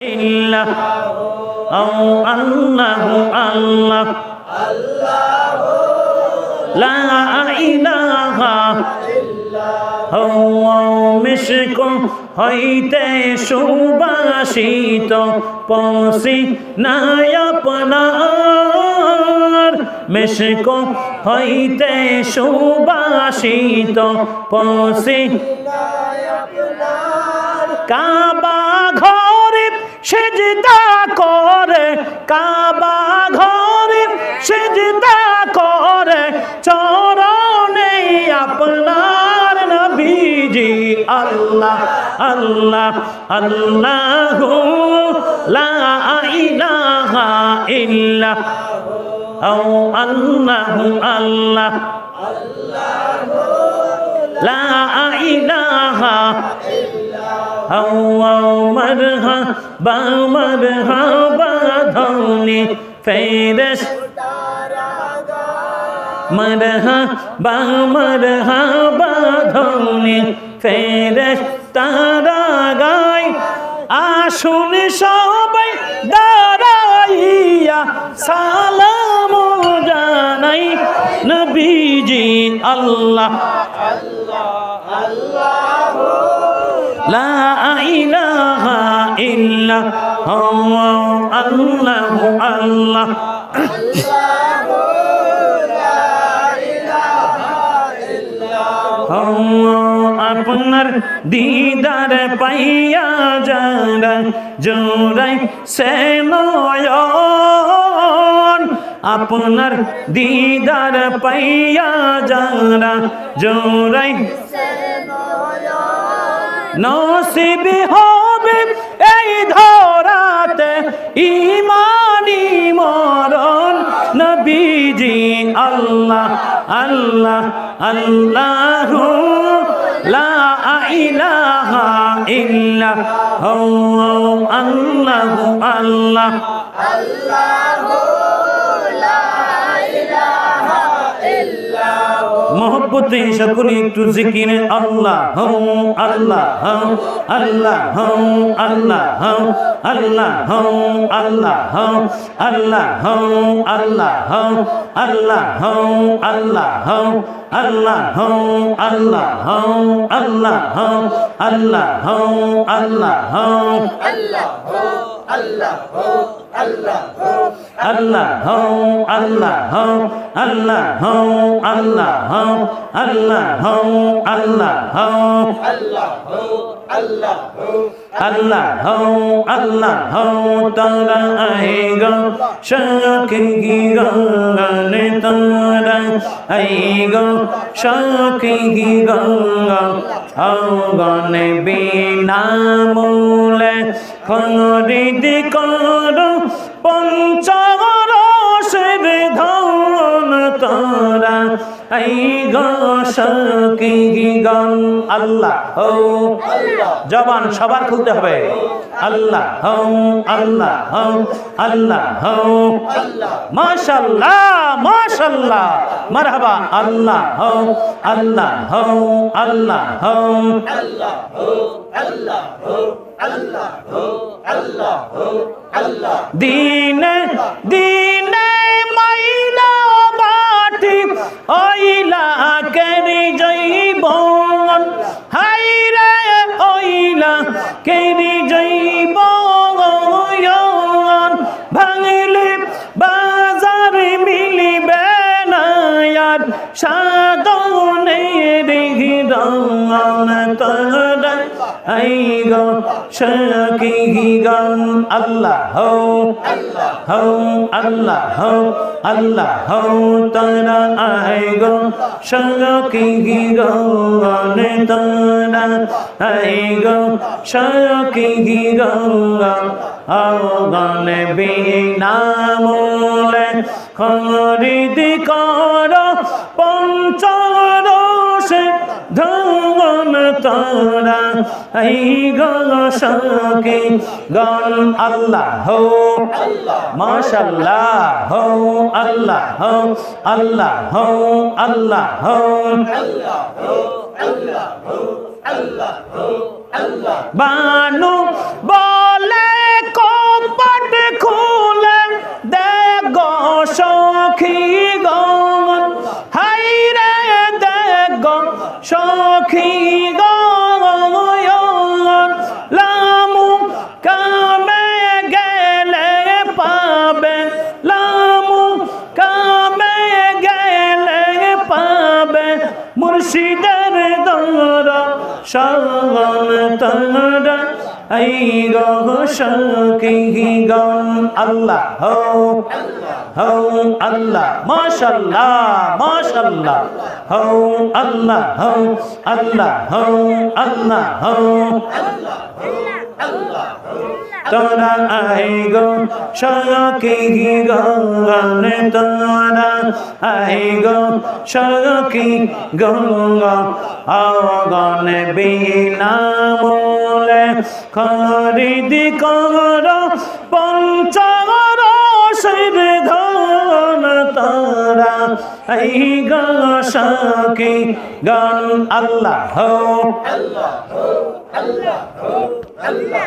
ইল্লাহ। আল্লাহ হইতে সুবাসিত পশি নায়পনার আপনার। হইতে সুবাসিত পশি কাবা ঘর। সেজদা করে কাবা ঘরে, সেজদা করে চরণে আপনার নবীজি আল্লাহ আল্লাহ আল্লাহ লা ইলাহা ইল্লা ও আল্লাহ আল্লাহ লা ইলাহা হাওয়াও মারহা বা মারহা বা ধনে ফেরেশ মারহা বা মারহা বা ধনে ফেরেশ তারা গায় আসুন সবাই দাঁড়াইয়া সালাম জানাই নবীজি আল্লাহ আল্লাহ আল্লাহ লা ইল্লা আল্লাহ আপনার দিদার পাইয়া যারা জোরাই সে আপনার দিদার পাইয়া যারা জোরাই নসিব হবে এই ধরাতে ইমানি মরণ। নবীজি, আল্লাহ আল্লাহ আল্লাহ লা ইলাহা ইল্লা আল্লাহ আল্লাহ। মোহব্বতে সকলে একটু জিকির আল্লাহ হম আল্লাহ হম আল্লাহ হম আল্লাহ হম আল্লাহ হম আল্লাহ হম আল্লাহ হম আল্লাহ হম আল্লাহ হম আল্লাহ হম আল্লাহ হম আল্লাহ হম আল্লাহ হম আল্লাহ হম আল্লাহ হম আল্লাহ আল্লাহ হও আল্লাহ হও আল্লাহ হও আল্লাহ হও আল্লাহ হও আল্লাহ হও। আল্লাহ হও আল্লাহ হও আল্লাহ হও আল্লাহ হও তারা আয়েগা শাক কি গঙ্গাল তারা বিনা মূলে খরিদি কর পঞ্চরসের ধন করা আল্লাহ জবান সবার খুলতে হবে। আল্লাহ হো আল্লাহ হো আল্লাহ হো মাশাল্লাহ মাশাল্লাহ। মারহাবা, আল্লাহ হো আল্লাহ হো আল্লাহ হো দিনে দিনে কেরি জৈবন হাই রে ওইলা কেরি জৈবন ভাঙলে বাজারে মিলিবে না আর সাধনের হিরণ তোরা এই গো শাকিগান আল্লাহ হো হো আল্লাহ হো আল্লাহ হো তারা আয় গো। শাকিগান তারা আয় গো। শাকিগান আগান বিনামূলে খরিদ কর পঞ্চ তোরা এই গশকে গল আল্লাহ হো, মাশাল্লাহ হো, আল্লাহ হো আল্লাহ হো আল্লাহ হো। বানু বলে কপট খুলে দে গশখী গ। হাই রে দে সখী এই গো সখী গন আল্লাহ হো হো আল্লাহ, মাশাল্লাহ মাশাল্লাহ হো আল্লাহ হো আল্লাহ হো আল্লাহ হো তোরা আই গো সকি গঙ্গন তোরা আই গো সকি গঙ্গ অগন বিনা মূলে খরিদি কর পঞ্চর শির ধন তোরা আই গো আল্লাহ আল্লাহ আল্লাহ আল্লাহ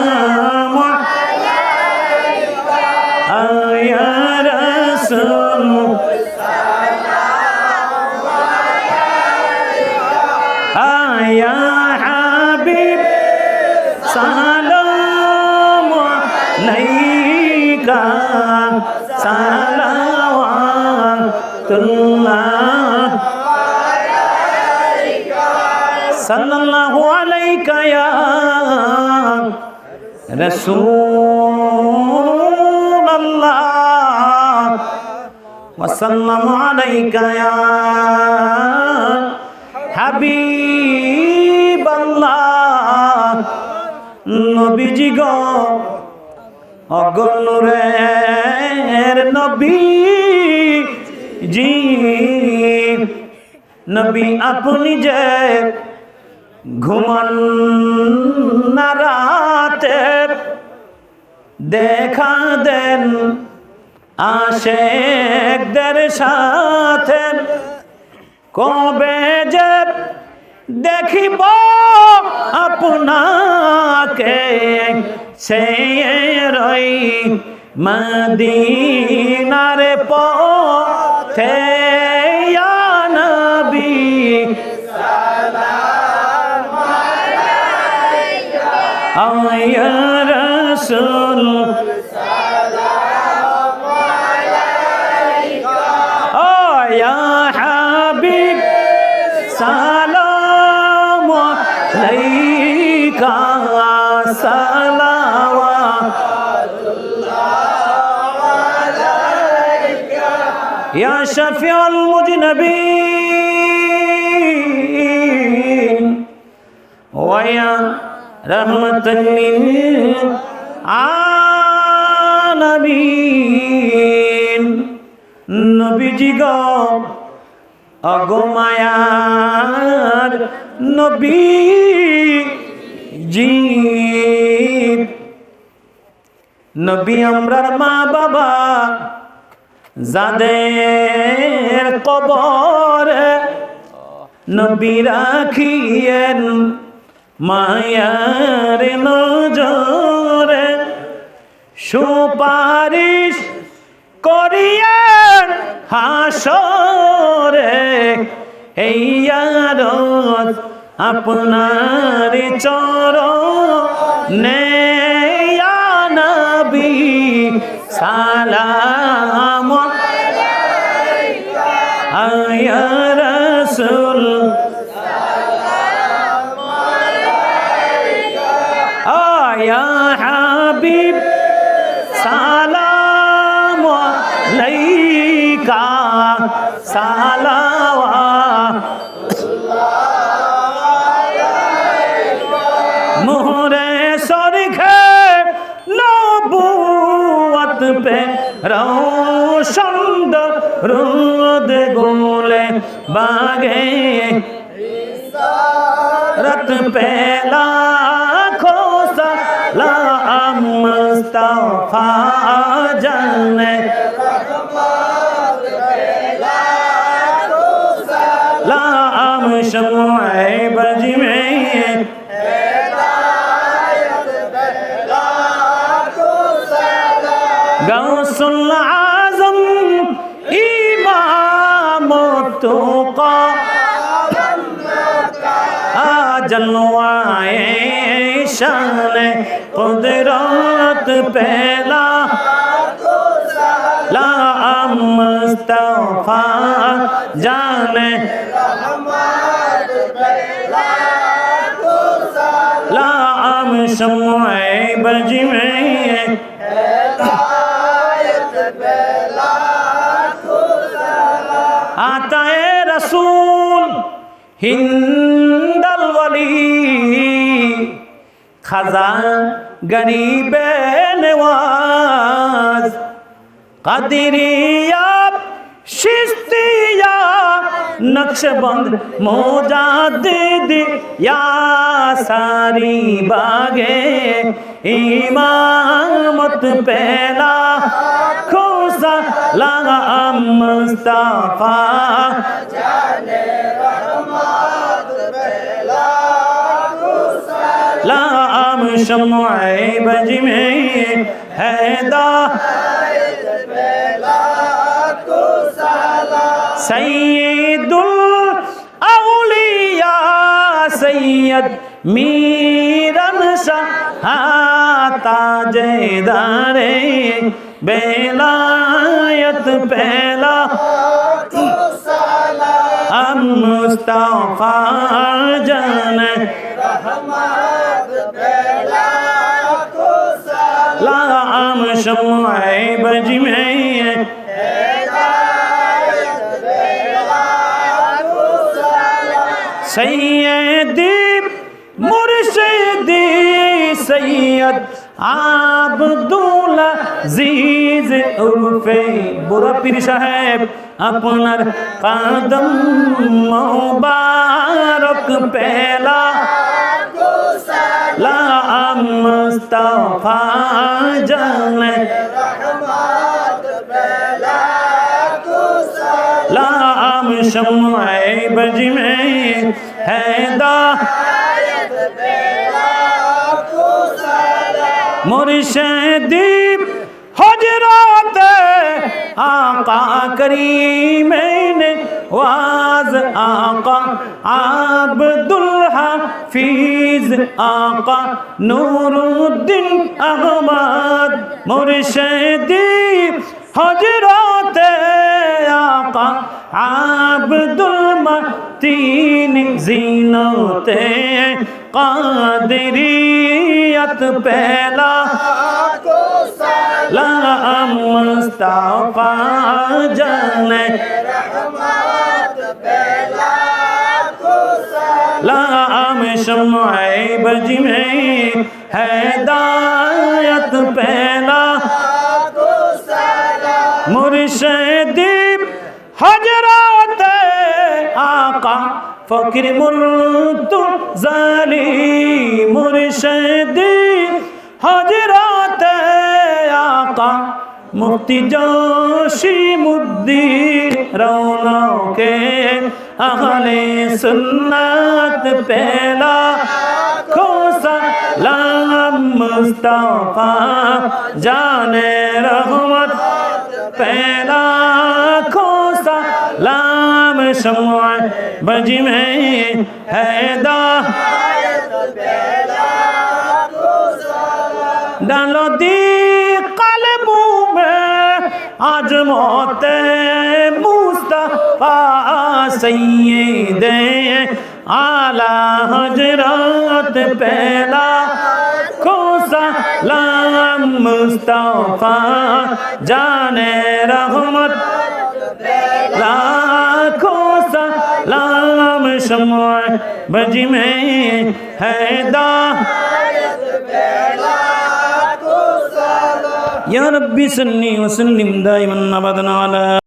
সালাওয়াতুল্লাহ সাল্লাল্লাহু আলাইকা ইয়া নবী। জি নবী আপনি যে ঘুমান না রাতে, দেখা দেন আশেকদের সাথে। কবে যে দেখিব আপনাকে সে রই মদিনার পথে ইয়া নবী। আয়া রসুল। ও يا شفيع المذنبين ويا رحمة للعالمين নবীজি গো অগমায়ার নবী জি নবী আমরার মা বাবা যাদের কবরে নবী রাখিয়েন মায়ার নজরে, সুপারিশ করিয়েন হাসরে। এই আরত আপনার চর নবী, সালাম রাত পে রৌসন্দ রোদ গোলে বাগে। রত পে লাখো সালাম মুস্তাফা জানে। गौसुल आजम इमाम तो का जनवाए शान कुदरत पहला ला मुस्तफा जाने ला आम शमुए बज में হিন্দাল ওয়ালি, খাজা গরিবে নেওয়াজ, কাদিরিয়া শিস্তিয়া নকশবন্দ মোজাদিদ ইয়া সারি বাগে, ইমামত পেলা খুসা লাগা মুস্তাফা। জানে लाम शमुए बज में हैदा सैदुल औलिया सैयद मीरन ताजेदारे बेलायत पहला हम मुस्तफा जान সময় বাজিমে সৈয়দি মুর্শিদি সৈয়দ আবদুল্লা জিজ উরফে বুড়া পীর সাহেব আপনার কদম মোবারক পেলা লা মুস্তফা জানে লাম শমায় বজমে হেদা মুর্শিদীপ হজরত আকা করিমেন ওয়াজ আকা আব্দুল হাফিজ আপা নুরুদ্দিন আহমদ, মুর্শেদি হজরতে আপা আব্দুল মতিন, জিনতে কাদরিয়ত পেলা। লা মুস্তাফা জানে। সময় বজমে হেদায়ত পেলা মুর্শিদীপ হজরত আকা ফকির মুর্তু জালি মুর্শিদীপ হজরত আকা মুক্তি জোশি মুদ্দির রৌনকে আহলে সুন্নাত পেলা मुस्तफ़ा, जाने रहमत पहला खोसा लाम शमुआ बज में हैदा। डालो दी कलबू में, आज मोते मुस्तफ़ा सैयदे। आला हज़रत पहला সালাম মুস্তফা, জানে রহমত। লাখো সালাম সময় বজি মে হেদা يا ربي سني وسلم دائما ابدا على